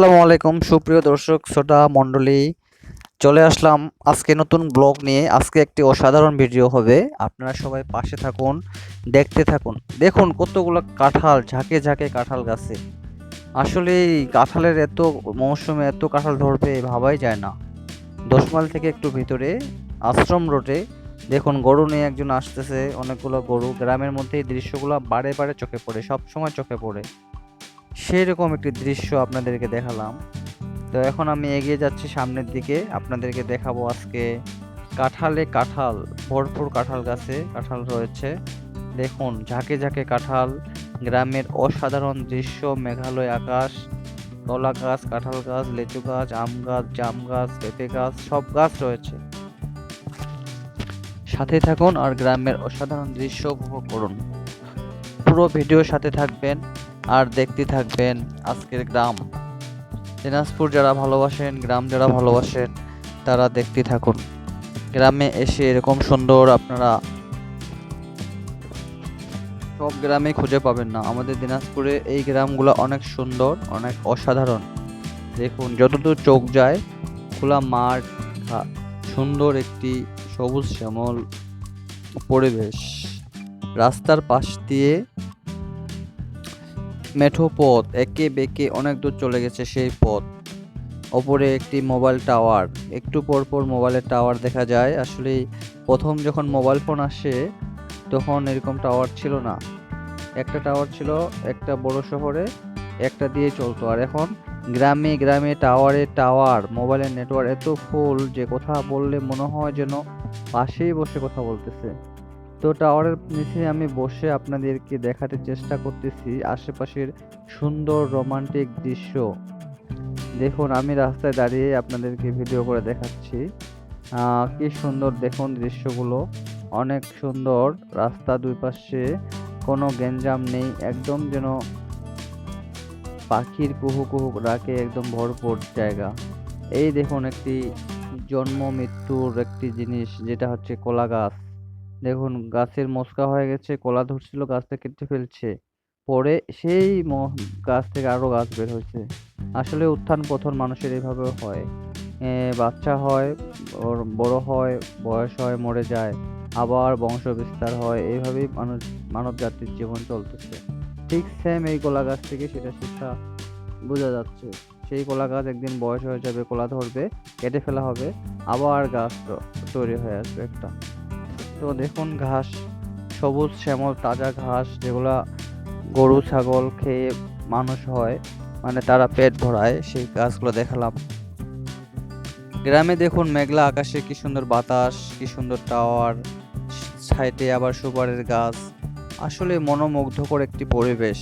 আসসালামু আলাইকুম, সুপ্রিয় দর্শক, শ্রোতা, মণ্ডলী। চলে আসলাম আজকে নতুন ব্লগ নিয়ে। আজকে একটি অসাধারণ ভিডিও হবে। আপনারা সবাই পাশে থাকুন, দেখতে থাকুন। দেখুন কতগুলো কাঁঠাল, ঝাঁকে ঝাঁকে কাঁঠাল গাছে। আসলে কাঁঠালের এত মৌসুমে এত কাঁঠাল ধরবে ভাবাই যায় না। দশ মাইল থেকে একটু ভিতরে, আশ্রম রোডে। দেখুন, গরু নিয়ে একজন আসতেছে, অনেকগুলো গরু। গ্রামের মধ্যে এই দৃশ্যগুলো বারে বারে চোখে পড়ে সব সময় চোখে পড়ে। সেই রকম একটি দৃশ্য আপনাদেরকে দেখালাম। তো এখন আমি এগিয়ে যাচ্ছি সামনের দিকে। আপনাদেরকে দেখাবো আজকে কাঁঠালে কাঁঠাল, ভরপুর কাঁঠাল গাছে কাঁঠাল রয়েছে। দেখুন, ঝাঁকে ঝাঁকে কাঁঠাল, গ্রামের অসাধারণ দৃশ্য, মেঘালয় আকাশ, কলা গাছ, কাঁঠাল গাছ, লেচু গাছ, আম গাছ, জাম গাছ, পেঁপে গাছ, সব গাছ রয়েছে। সাথে থাকুন আর গ্রামের অসাধারণ দৃশ্য উপভোগ করুন। পুরো ভিডিওর সাথে থাকবেন। আর দেখতে থাকবেন আজকের গ্রাম। দিনাজপুর যারা ভালোবাসেন, গ্রাম যারা ভালোবাসেন, তারা দেখতে থাকুন। গ্রামে এসে এরকম সুন্দর আপনারা সব গ্রামে খুঁজে পাবেন না। আমাদের দিনাজপুরে এই গ্রামগুলো অনেক সুন্দর, অনেক অসাধারণ। দেখুন, যতদূর চোখ যায়, খোলা মাঠ সুন্দর একটি সবুজ শ্যামল পরিবেশ। রাস্তার পাশ দিয়ে মেঠো পথ, একে বেঁকে অনেক দূর চলে গেছে সেই পথ। ওপরে একটি মোবাইল টাওয়ার, একটু পর পর মোবাইলের টাওয়ার দেখা যায়। আসলে প্রথম যখন মোবাইল ফোন আসে, তখন এরকম টাওয়ার ছিল না। একটা টাওয়ার ছিল একটা বড় শহরে, একটা দিয়ে চলতো। আর এখন গ্রামে গ্রামে টাওয়ারে টাওয়ার, মোবাইলের নেটওয়ার্ক এত ফুল যে কথা বললে মনে হয় যেন পাশেই বসে কথা বলতেছে। তো টাওয়ারের নিচে আমি বসে আপনাদেরকে দেখাতে চেষ্টা করতেছি আশেপাশের সুন্দর রোমান্টিক দৃশ্য। দেখুন, আমি রাস্তায় দাঁড়িয়ে আপনাদেরকে ভিডিও করে দেখাচ্ছি। কি সুন্দর দেখুন দৃশ্যগুলো। অনেক সুন্দর রাস্তা দুই পাশে, কোনো গ্যাঞ্জাম নেই, একদম যেন পাখির কুহু কুহু ডাকে, একদম ভরপুর জায়গা। এই দেখুন একটি জন্ম মৃত্যুর একটি জিনিস, যেটা হচ্ছে কলা গাছ দেখুন, গাছের মোচকা হয়ে গেছে, কলা ধরছিল গাছটা কেটে ফেলছে। পরে সেই গাছ থেকে আরও গাছ বের হয়েছে। আসলে উত্থান পতন মানুষের এইভাবে হয়। বাচ্চা হয় ওর বড় হয়, বয়স হয়, মরে যায়, আবার বংশ বিস্তার হয়, এইভাবেই মানুষ মানব জাতির জীবন চলতেছে। ঠিক সেম এই কলা গাছ থেকে সেটা শিক্ষা বোঝা যাচ্ছে। সেই কলা গাছ একদিন বয়স হয়ে যাবে, কলা ধরবে, কেটে ফেলা হবে, আবার গাছ তৈরি হয়ে আসবে একটা। তো দেখুন ঘাস, সবুজ শ্যামল, তাজা ঘাস, যেগুলা গরু, ছাগল খেয়ে মানুষ হয় মানে তারা পেট ভরায়, সেই গাছগুলো দেখালাম। গ্রামে দেখুন মেঘলা আকাশে কি সুন্দর বাতাস, কি সুন্দর টাওয়ার, সাইডে আবার সুপারের গাছ। আসলে মনোমুগ্ধকর একটি পরিবেশ।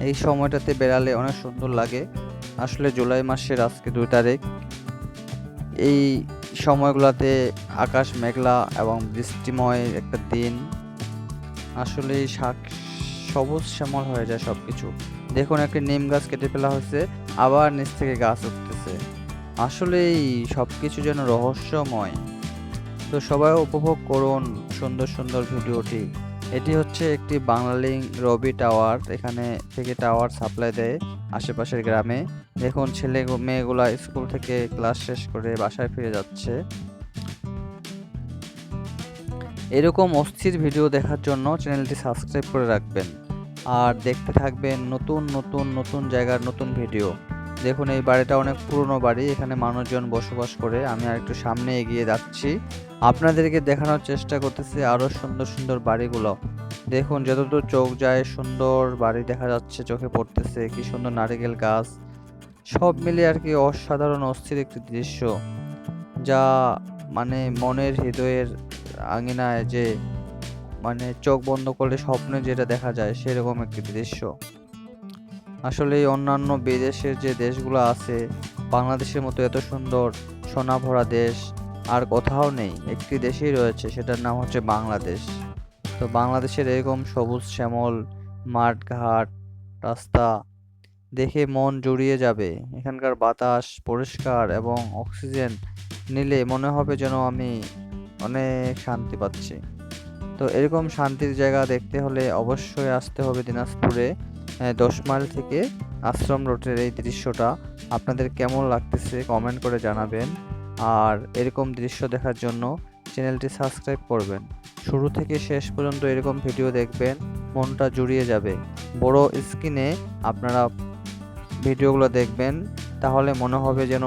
এই সময়টাতে বেড়ালে অনেক সুন্দর লাগে। আসলে জুলাই মাসের আজকে দুই তারিখ। এই সময়গুলোতে আকাশ মেঘলা এবং বৃষ্টিময় একটা দিন। আসলে শাক সবুজ শ্যামল হয়ে যায় সব কিছু দেখুন, একটি নিম গাছ কেটে ফেলা হয়েছে, আবার নিচ থেকে গাছ উঠতেছে। আসলেই সব কিছু যেন রহস্যময়। তো সবাই উপভোগ করুন সুন্দর সুন্দর ভিডিওটি। এটি হচ্ছে একটি বাংলালিং রবি টাওয়ার। এখানে থেকে টাওয়ার সাপ্লাই দেয় আশেপাশের গ্রামে। দেখুন, ছেলে মেয়েগুলা স্কুল থেকে ক্লাস শেষ করে বাসায় ফিরে যাচ্ছে। এরকম অস্থির ভিডিও দেখার জন্য চ্যানেলটি সাবস্ক্রাইব করে রাখবেন। আর দেখতে থাকবেন নতুন নতুন নতুন জায়গার নতুন ভিডিও। দেখুন, এই বাড়িটা অনেক পুরনো বাড়ি। এখানে মানুষজন বসবাস করে। আমি আর একটু সামনে এগিয়ে যাচ্ছি। আপনাদেরকে দেখানোর চেষ্টা করতেছি আরও সুন্দর সুন্দর বাড়িগুলো। দেখুন, যতদূর চোখ যায়, সুন্দর বাড়ি দেখা যাচ্ছে, চোখে পড়তেছে, কি সুন্দর নারিকেল গাছ। সব মিলে আর কি অসাধারণ, অস্থির একটি দৃশ্য, যা মানে মনের হৃদয়ের আঙিনায় যে মানে চোখ বন্ধ করলে স্বপ্নে যেটা দেখা যায়, সেরকম একটি দৃশ্য। আসলে অন্যান্য বিদেশের যে দেশগুলো আছে, বাংলাদেশের মতো এত সুন্দর সোনা ভরা দেশ আর কোথাও নেই, একটি দেশেই রয়েছে, সেটার নাম হচ্ছে বাংলাদেশ। তো বাংলাদেশের এরকম সবুজ শ্যামল মাঠ ঘাট রাস্তা, দেখে মন জুড়িয়ে যাবে। এখানকার বাতাস পরিষ্কার এবং অক্সিজেন নিলে মনে হবে যেন আমি অনেক শান্তি পাচ্ছি। তো এরকম শান্তির জায়গা দেখতে হলে অবশ্যই আসতে হবে দিনাজপুরে দশ মাইল থেকে আশ্রম রোডের এই দৃশ্যটা। আপনাদের কেমন লাগতেছে কমেন্ট করে জানাবেন। আর এরকম দৃশ্য দেখার জন্য চ্যানেলটি সাবস্ক্রাইব করবেন। শুরু থেকে শেষ পর্যন্ত এরকম ভিডিও দেখবেন, মনটা জুড়িয়ে যাবে। বড় স্ক্রিনে আপনারা ভিডিওগুলো দেখবেন, তাহলে মনে হবে যেন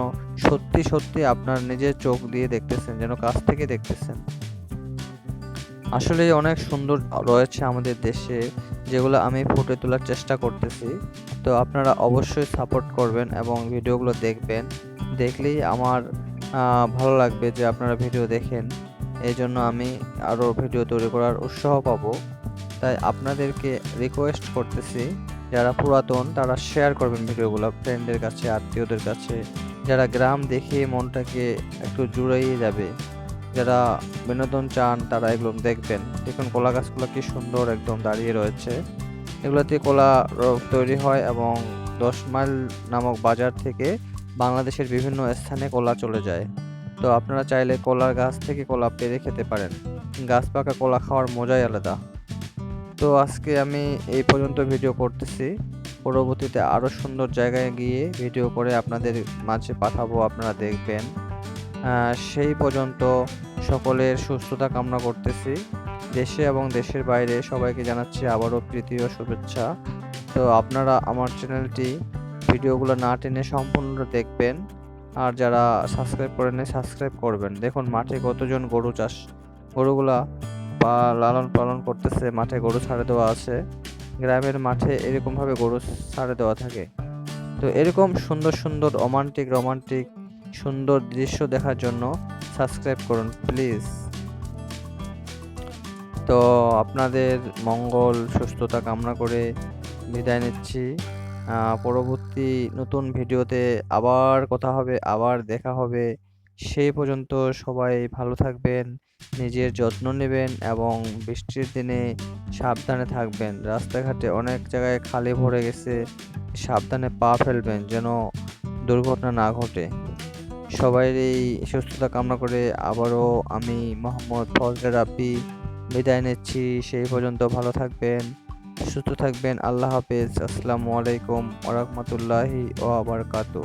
সত্যি সত্যি আপনার নিজের চোখ দিয়ে দেখতেছেন, যেন কাছ থেকে দেখতেছেন। আসলে অনেক সুন্দর রয়েছে আমাদের দেশে, যেগুলো আমি ফুটে তোলার চেষ্টা করতেছি। তো আপনারা অবশ্যই সাপোর্ট করবেন এবং ভিডিওগুলো দেখবেন। দেখলেই আমার ভালো লাগবে যে আপনারা ভিডিও দেখেন। এই জন্য আমি আরও ভিডিও তৈরি করার উৎসাহ পাবো। তাই আপনাদেরকে রিকোয়েস্ট করতেছি, যারা পুরাতন তারা শেয়ার করবেন ভিডিওগুলো ফ্রেন্ডের কাছে, আত্মীয়দের কাছে। যারা গ্রাম দেখে মনটাকে একটু জুড়িয়ে যাবে, যারা বিনোদন চান তারা এগুলো দেখবেন। দেখুন, কলা গাছগুলো কি সুন্দর একদম দাঁড়িয়ে রয়েছে। এগুলোতে কলা তৈরি হয় এবং দশ মাইল নামক বাজার থেকে বাংলাদেশের বিভিন্ন স্থানে কলা চলে যায়। তো আপনারা চাইলে কলার গাছ থেকে কলা পেরে খেতে পারেন। গাছ পাকা কলা খাওয়ার মজাই আলাদা। তো আজকে আমি এই পর্যন্ত ভিডিও করতেছি। পরবর্তীতে আরও সুন্দর জায়গায় গিয়ে ভিডিও করে আপনাদের মাঝে পাঠাবো, আপনারা দেখবেন। সেই পর্যন্ত সকলের সুস্থতা কামনা করতেছি। দেশে এবং দেশের বাইরে সবাইকে জানাচ্ছি আবারও প্রীতি ও শুভেচ্ছা। তো আপনারা আমার চ্যানেলটি ভিডিওগুলো না টেনে সম্পূর্ণ দেখবেন। আর যারা সাবস্ক্রাইব করেন সাবস্ক্রাইব করবেন। দেখুন, মাঠে কতজন গরু চাষ, গরুগুলা পা, লালন পালন করতেছে, মাঠে গরু ছাড়ে দেওয়া আছে। গ্রামের মাঠে এরকমভাবে গরু ছাড়ে দেওয়া থাকে। তো এরকম সুন্দর সুন্দর রোমান্টিক রোমান্টিক সুন্দর দৃশ্য দেখার জন্য সাবস্ক্রাইব করুন প্লিজ তো আপনাদের মঙ্গল, সুস্থতা কামনা করে বিদায় নিচ্ছি। পরবর্তী নতুন ভিডিওতে আবার কথা হবে, আবার দেখা হবে। সেই পর্যন্ত সবাই ভালো থাকবেন, নিজের যত্ন নেবেন এবং বৃষ্টির দিনে সাবধানে থাকবেন। রাস্তাঘাটে অনেক জায়গায় খালি ভরে গেছে, সাবধানে পা ফেলবেন যেন দুর্ঘটনা না ঘটে। সবাইরই সুস্থতা কামনা করে আবারও আমি মোহাম্মদ ফজলে রাব্বি বিদায় নিচ্ছি। সেই পর্যন্ত ভালো থাকবেন। সুস্থ থাকবেন আল্লাহ হাফেজ। আসসালামু আলাইকুম ওরহমতুল্লাহি ও আবরকাতু